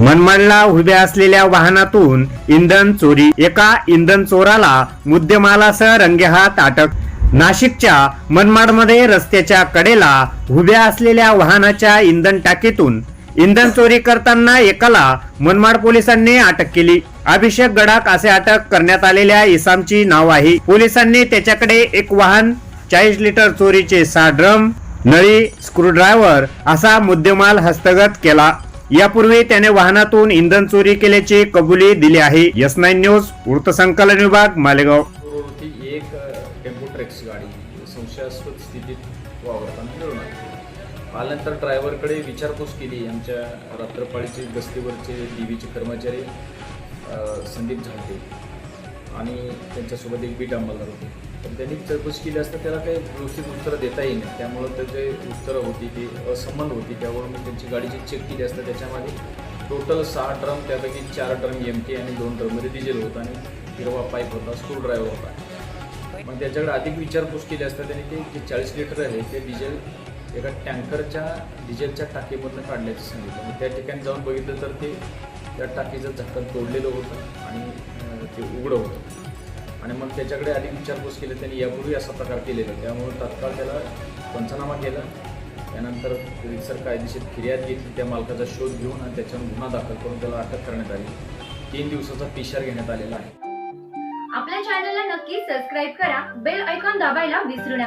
मनमाडला उभ्या असलेल्या वाहनातून इंधन चोरी. एका इंधन चोराला मुद्देमालासह रंगेहात अटक. नाशिकच्या मनमाडमध्ये रस्त्याच्या कडेला उभ्या असलेल्या वाहनाच्या इंधन टाकीतून इंधन चोरी करताना एकाला मनमाड पोलिसांनी अटक केली. अभिषेक गडाक असे अटक करण्यात आलेल्या इसामची नाव आहे. पोलिसांनी त्याच्याकडे एक वाहन चाळीस लिटर चोरीचे सहा ड्रम नळी स्क्रूड्रायव्हर असा मुद्देमाल हस्तगत केला. यापूर्वी त्याने वाहनातून इंधन चोरी केल्याची कबुली दिली आहे. एस नाईन न्यूज वृत्तसंकलन विभाग मालेगाव. एक टेम्पो ट्रॅक्स गाडी संशयास्पद स्थितीत वावरताना मिळून आल्यानंतर ड्रायव्हरकडे विचारपूस केली. आमच्या रात्रपाळीचे गस्तीवरचे डीव्हीचे कर्मचारी संदीप झालते आणि त्यांच्यासोबत एक बीट अंमलदार होते. पण त्यांनी चौकशी केली असता त्याला काही व्यवस्थित उत्तरं देता येईल त्यामुळं त्याचे उत्तरं होती ती असंबंध होती. त्यावरून मी त्यांची गाडीची चेक केली असता त्याच्यामध्ये टोटल सहा ड्रम त्यापैकी चार ड्रम एम टी आणि दोन ड्रममध्ये डिझेल होतं आणि हिरवा पाईप होता स्क्रू ड्रायव्हर होता. मग त्याच्याकडे अधिक विचारपूस केली असता त्यांनी ते जे चाळीस लिटर आहे ते डिझेल एका टँकरच्या डिझेलच्या टाकीमधनं काढण्याचं सांगितलं. मग त्या ठिकाणी जाऊन बघितलं तर ते त्या टाकीचं झाकण तोडलेलं होतं आणि ते उघडं होतं. आणि मग त्याच्याकडे आधी विचारपूस केली त्यांनी यापूर्वी असा प्रकार केलेला. त्यामुळे तात्काळ त्याला पंचनामा केला. त्यानंतर रितसर कायदेशीर फिर्याद घेतली त्या मालकाचा शोध घेऊन आणि त्याच्यावर गुन्हा दाखल करून त्याला अटक करण्यात आली. तीन दिवसाचा पिशार घेण्यात आलेला आहे. आपल्या चॅनलला नक्की सबस्क्राईब करा बेल ऐकॉन दाबायला विसरू नका.